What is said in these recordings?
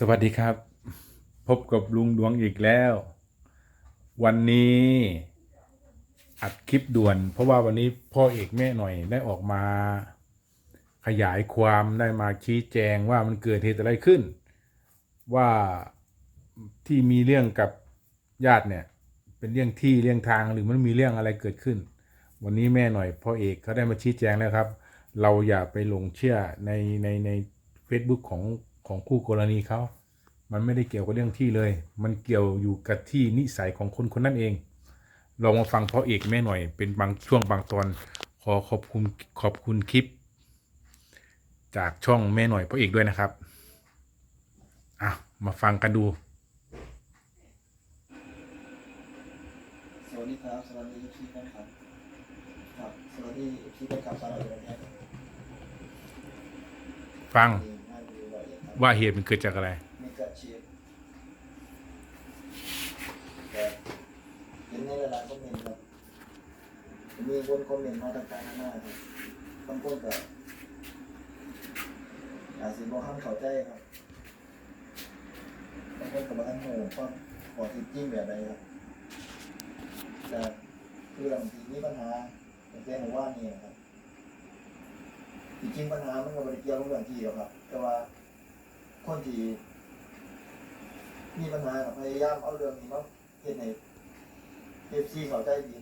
สวัสดีครับ พบกับลุงดวงอีกแล้ว วันนี้อัดคลิปด่วน เพราะว่าวันนี้พ่อเอกแม่หน่อยได้ออกมา ขยายความได้มาชี้แจงว่ามันเกิดเหตุอะไรขึ้น ว่าที่มีเรื่องกับญาติเนี่ย เป็นเรื่องที่เรื่องทางหรือมันมีเรื่องอะไรเกิดขึ้น วันนี้แม่หน่อยพ่อเอกเขาได้มาชี้แจงแล้วครับ เราอย่าไปหลงเชื่อในในใน Facebook ของ ของคู่กรณีเขา มันไม่ได้เกี่ยวกับเรื่องที่เลย มันเกี่ยวอยู่กับที่นิสัยของคนคนนั้นเอง ลองมาฟังพ่อเอกแม่หน่อย เป็นบางช่วงบางตอน ขอขอบคุณขอบคุณคลิป จากช่องแม่หน่อยพ่อเอกด้วยนะครับ อะ มาฟังกันดู สวัสดีครับสวัสดีพี่แฟนครับ ครับ สวัสดีพี่แฟนครับสาวเราเลยนะครับฟัง ว่าเหตุมันเกิดจากอะไรมีกระเชียแต่เห็นในหลายๆคอมเมนต์ครับมีคนคอมเมนต์มาต่างๆนานาครับบางคนก็อาจจะบอกห้ามเข้าใจครับบางคนก็บอกให้โง่ความขอที่จริงแบบใดครับแต่เรื่องที่มีปัญหาเป็นเรื่องว่านี่นะครับจริงปัญหามันก็บริเกี่ยวกับเรื่องที่หรอกครับ แต่ว่า คนที่มีปัญหากับพยายามเอาเรื่องนี้มาเห็นในเอฟซีเขาใจดี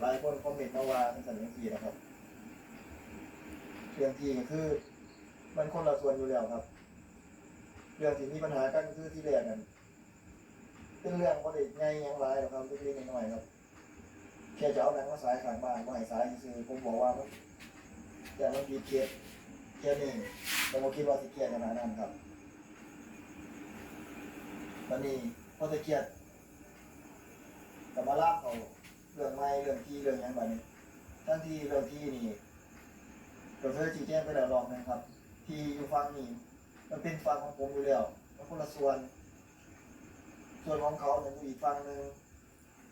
หลายคนคอมเมนต์มาว่าเป็นสัญญาณทีนะครับเรื่องที่ก็คือ มันคนละส่วนอยู่แล้วครับ เรื่องที่มีปัญหากันคือที่แรกนั้นเป็นเรื่องคนเด็กไงยังไรหรอกครับเล็กๆน้อยๆครับแค่จะเอาหนังมาสายขางบ้านมาให้สายซื้อผมบอกว่ามันแต่มันผิดเคส แค่นี้แต่ผมคิดว่าสิเครียดขนาดนั้นครับวันนี้พอจะเครียดกับมาลากเขาเรื่องไม้เรื่องที่เรื่องยังแบบนี้ทั้งที่เรื่องที่นี่ก็เคยชี้แจงไปแล้วรอบนึงครับ ที่อยู่ฟังนี่มันเป็นฟังของผมอยู่แล้วมันคนละส่วน ส่วนของเขาเนี่ยอยู่อีกฟังหนึ่ง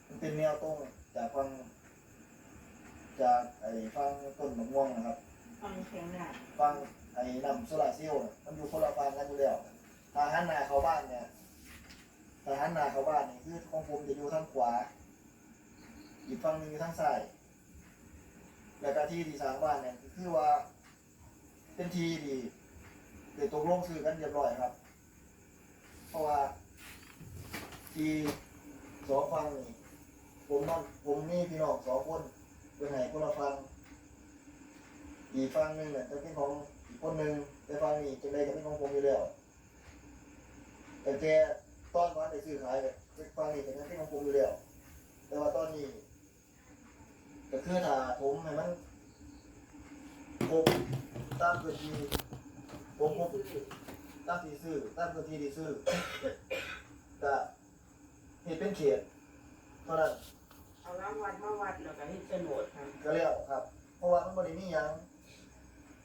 มันเป็นแนวตรงจากฟังจากไอ้ฟังต้นมะม่วงนะครับ ฟังเสียงหนักฟังไอ้นำโซลาร์เซลล์น่ะมันอยู่คนละฟังกันอยู่แล้วทางหันหน้าเข้าบ้านเนี่ยทางหันหน้าเข้าบ้านนี่คือของผมจะอยู่ทางขวาอีกฝั่งหนึงอยู่ทางซ้ายแล้วก็ที่ที่สร้างบ้านเนี่ยคือว่า เป็นทีที่เดี๋ยวตกลงซื้อกันเรียบร้อยครับ เพราะว่าทีสองฟังนี่ผมนอนผมนี่พี่น้องสองคนเป็นไหนคนละฟัง อีกฝั่งหนึ่งเนี่ยจะเป็นของอีกคนหนึ่งแต่ฝั่งนี้จะได้จะเป็นของผมอยู่แล้วแต่แกตอนวันได้ซื้อขายเนี่ยฝั่งนี้จะเป็นของผมอยู่แล้วแต่ว่าตอนนี้ก็คือถ้าผมให้มันผมตามพื้นที่ผมผมตามที่ซื้อตามพื้นที่ที่ซื้อก็เหตุเป็นเขตเท่านั้นเอารางวัลมาวัดแล้วก็ให้โฉนดครับก็แล้วครับ เพราะว่ามันบริมีหยัง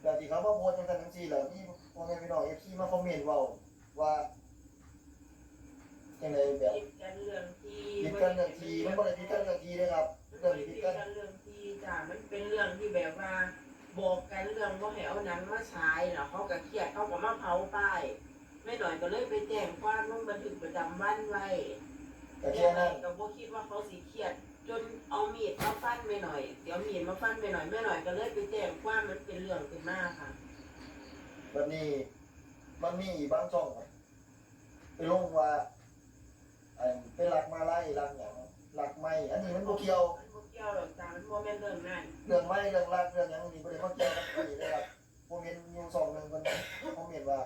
แบบที่เขามาโพสต์กันทั้งสี่แล้วนี่พ่อแม่พี่น้องเอฟซีมาคอมเมนต์เว่าว่าจังไดแบบผิดกันเรื่องที่ผิดกันเรื่องทีมันบ่ได้ผิดกันเรื่องทีนะครับมันเรื่องผิผิดดกักันนเรื่องที่จ้ามันเป็นเรื่องที่แบบว่าบอกกันเรื่องว่าให้เอาหนังมาฉายเนาะเขาก็เครียดเขาก็มาเผาป้ายไม่หน่อยก็เลยไปแจ้งความลงบันทึกประจำวันไว้แต่แค่นั้นก็บ่คิดว่าเขาสิเครียด จนเอามีดมาฟันไม่หน่อย เดี๋ยวมีดมาฟันไม่หน่อยไม่หน่อยก็เลยไปแจ้งความมันเป็นเรื่องขึ้นมาค่ะ วันนี้มันมีอีกบางช่องครับไปลงว่าไอ้เป็นหลักมาไล่หลักหยังหลักไม่อันนี้มันบ่เกี่ยวมันบ่เกี่ยวหรอกจ้ามันบ่แม่นเรื่องนั้น เรื่องไม่เรื่องรักเรื่องหยังนี่บ่ได้มาเกี่ยวกับอันนี้เลยครับผมเห็นอยู่สองหนึงเพิ่นผมเห็นว่า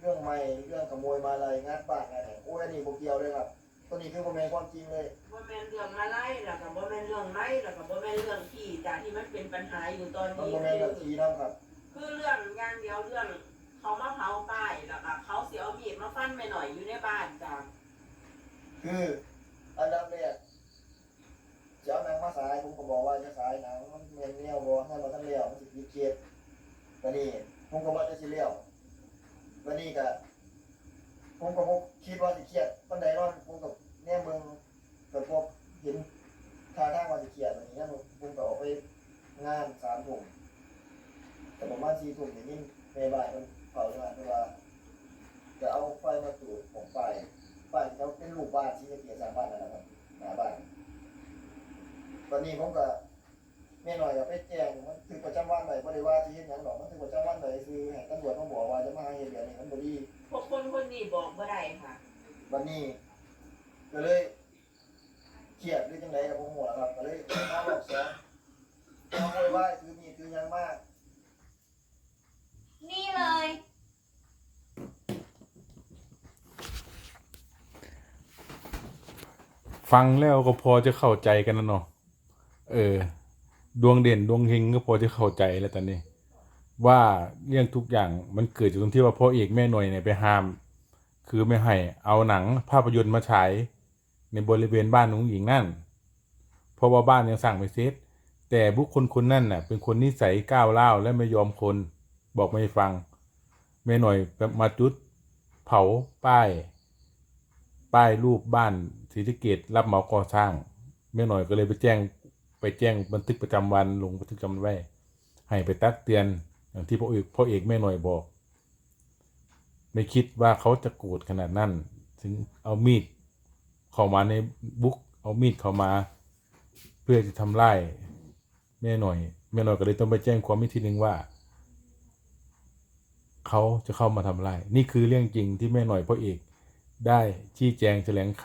เรื่องไม่เรื่องขโมยมาอะไรงานบ้านงานไหนโอ้ยอันนี้บ่เกี่ยวเลยครับ ตัวนี้คือบ่แม่นความจริงเลย บ่แม่นเรื่องมาไล่แล้วก็บ่แม่นเรื่องไล่แล้วก็บ่แม่นเรื่องที่จ้าที่มันเป็นปัญหาอยู่ตอนมันนี้บ่แม่นคืกับอทีนํครับ คือเรื่องอย่างเดียวเรื่องเขามาเผาป้ายแล้วก็เขาสิเอามีดมาฟันไปหน่อยอยู่ในบ้านจ้าคืออันดับแรกจะเอาหนังมาสายผมก็บอกว่าจะสายหนังมันแม่นแนวบ่ให้มาทันแล้วมันสิผิดเขตวันนี้ผมก็ว่าจะสิแล้ววันนี้ก็ ผมกับผกคิดว่าจะเครียดปันไดนอนผมกับเนี่ยเมืองกับพบเห็นทาาทางว่าจะเครียดอย่างนี้นะผมกับออกไปงานสามทุ่มแต่ผมว่าณสี่ทุ่มอย่างนี้ในบ่ายมันเผาเช่ไหมเพราะว่าจะเอาไฟมาตูดผมไฟไฟเขาเป็นลูกบ้านที่จะเกียดสร้างบ้านนั่นแหละครับหนาบ้านตอนนี้ผมกับแม่หน่อยกับไปแจ้งมันถือประจำวันไหนบริว่าที่เห็นอย่างหรอกมันถือประจำวันไหนคือแห่งตำรวจมาบอกว่าจะมาเห้เดี๋ยวนี้มันบดี พวกคนคนนี้บอกบ่ได้ค่ะ วันนี้ก็เลยเครียดหรือจังไดกับผมหัวครับก็เลยมารอบสองมาโวยวายคือมีคือหยังมาก นี่เลย ฟังแล้วก็พอจะเข้าใจกันนะเนาะเออ ดวงเด่นดวงเฮงก็พอจะเข้าใจแล้วตอนนี้ ว่าเรื่องทุกอย่างมันเกิดจากตรงที่ว่าพ่อเอกแม่หน่วยเนี่ยไปห้าม คือไม่ให้เอาหนังภาพยนตร์มาฉายในบริเวณบ้านน้งหญิงนั่น เพราะว่าบ้านยังสั่งไม่เสร็จแต่บุคคลคนนั่นน่ะเป็นคนนิสัยก้าวร้าและไม่ยอมคนบอกไม่ฟังแม่หน่อยมาจุดเผาป้าย ป้ายรูปบ้านศรีสะเกดรับเหมาก่อสร้างแม่หน่อยก็เลยไปแจ้งไปแจ้งบันทึกประจำวันลงบันทึกประจำวันไว้ให้ไปตักเตือน อย่างที่พ่อเอกพ่อเอกแม่หน่อยบอก ไม่คิดว่าเขาจะโกรธขนาดนั้น ถึงเอามีดเข้ามาในบุ๊กเอามีดเข้ามา เพื่อจะทำร้ายแม่หน่อย แม่หน่อยก็เลยต้องไปแจ้งความอีกทีหนึ่งว่าเขาจะเข้ามาทำร้าย นี่คือเรื่องจริงที่แม่หน่อยพ่อเอกได้ชี้แจงแถลงไข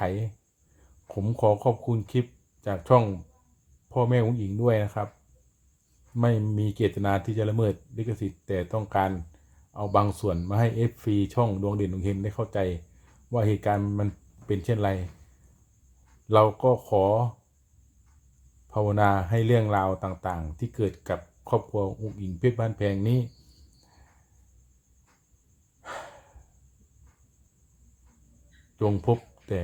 ผมขอขอบคุณคลิปจากช่องพ่อแม่ของหญิงด้วยนะครับ ไม่มีเจตนาที่จะละเมิดลิขสิทธิ์แต่ต้องการเอาบางส่วนมาให้ f อฟช่องดวงเด่นดวงเฮงได้เข้าใจ ว่าเหตุการณ์มันเป็นเช่นไร เราก็ขอภาวนาให้เรื่องราวต่างๆ ที่เกิดกับครอบครัวอุ้งอิงเพชรบ้านแพงนี้ จงพบแต่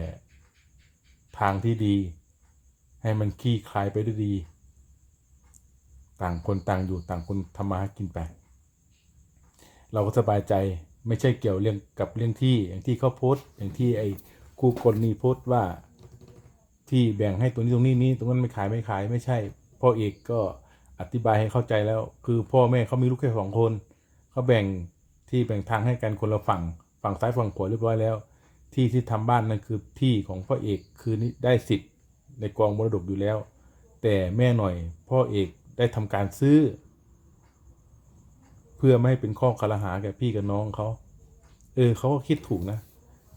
ทางที่ดี ให้มันคลี่คลายไปด้วยดี ต่างคนต่างอยู่ต่างคนทำมาหากินไป เราก็สบายใจไม่ใช่เกี่ยวเรื่องกับเรื่องที่อย่างที่เขาโพสต์อย่างที่ไอ้คู่กรณีโพสต์ว่าที่แบ่งให้ตรงนี้ตรงนี้นี้ตรงนั้นไม่ขายไม่ขายไม่ใช่ พ่อเอกก็อธิบายให้เข้าใจแล้ว คือพ่อแม่เขามีลูกแค่สองคนเขาแบ่งที่แบ่งทางให้กันคนละฝั่งฝั่งซ้ายฝั่งขวาเรียบร้อยแล้ว ที่ที่ทำบ้านนั่นคือที่ของพ่อเอกคือได้สิทธิ์ในกองมรดกอยู่แล้ว แต่แม่หน่อยพ่อเอก ได้ทำการซื้อ เพื่อไม่ให้เป็นข้อคารหาแก่พี่กับน้องเขาเออเขาก็คิดถูกนะ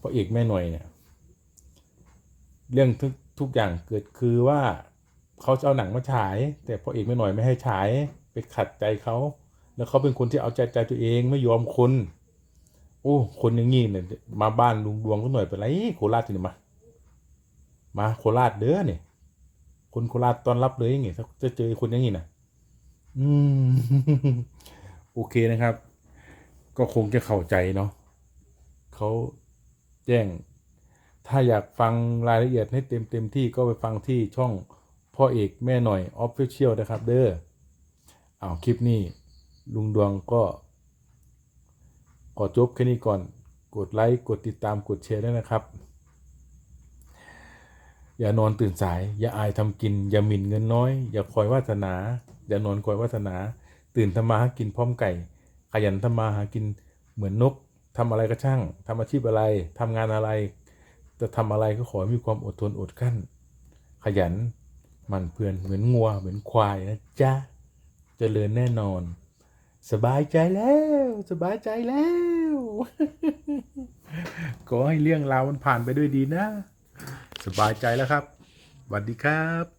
พ่อเอกแม่หน่อยเนี่ย เรื่องทุกทุกอย่างเกิดคือว่าเขาจะเอาหนังมาฉาย แต่พอเอกแม่หน่อยไม่ให้ฉายไปขัดใจเขาแล้วเขาเป็นคนที่เอาใจใจตัวเองไม่ยอมคน โอ้คนอย่างงี้เนี่ยมาบ้านลุงดวงก็หน่อยไปไรโคราชที่นี่มา มาโคราชเด้อเนี่ย คนโคราชตอนรับเลยอย่างงี้ถ้าจะเจอคนอย่างงี้นะอืมโอเคนะครับ ก็คงจะเข้าใจเนาะเขาแจ้ง ถ้าอยากฟังรายละเอียดให้เต็มเต็มที่ก็ไปฟังที่ช่องพ่อเอกแม่หน่อยออฟฟิเชียลนะครับ เด้อเอาคลิปนี้ ลุงดวงก็ขอจบแค่นี้ก่อน กดไลค์ กดติดตาม กดแชร์ด้วยนะครับ อย่านอนตื่นสาย อย่าอายทำกิน อย่าหมิ่นเงินน้อย อย่าคอยวาสนา อย่านอนคอยวาสนา ตื่นทำมาหากินพร้อมไก่ ขยันทำมาหากินเหมือนนกทำอะไรก็ช่างทำอาชีพอะไรทำงานอะไร จะทำอะไรก็ขอให้มีความอดทนอดกลั้น ขยันหมันเพื่อนเหมือนงัว เหมือนควายนะจ๊ะเจริญแน่นอน สบายใจแล้ว สบายใจแล้วขอให้เรื่องราวมันผ่านไปด้วยดีนะ สบายใจแล้วครับสวัสดีครับ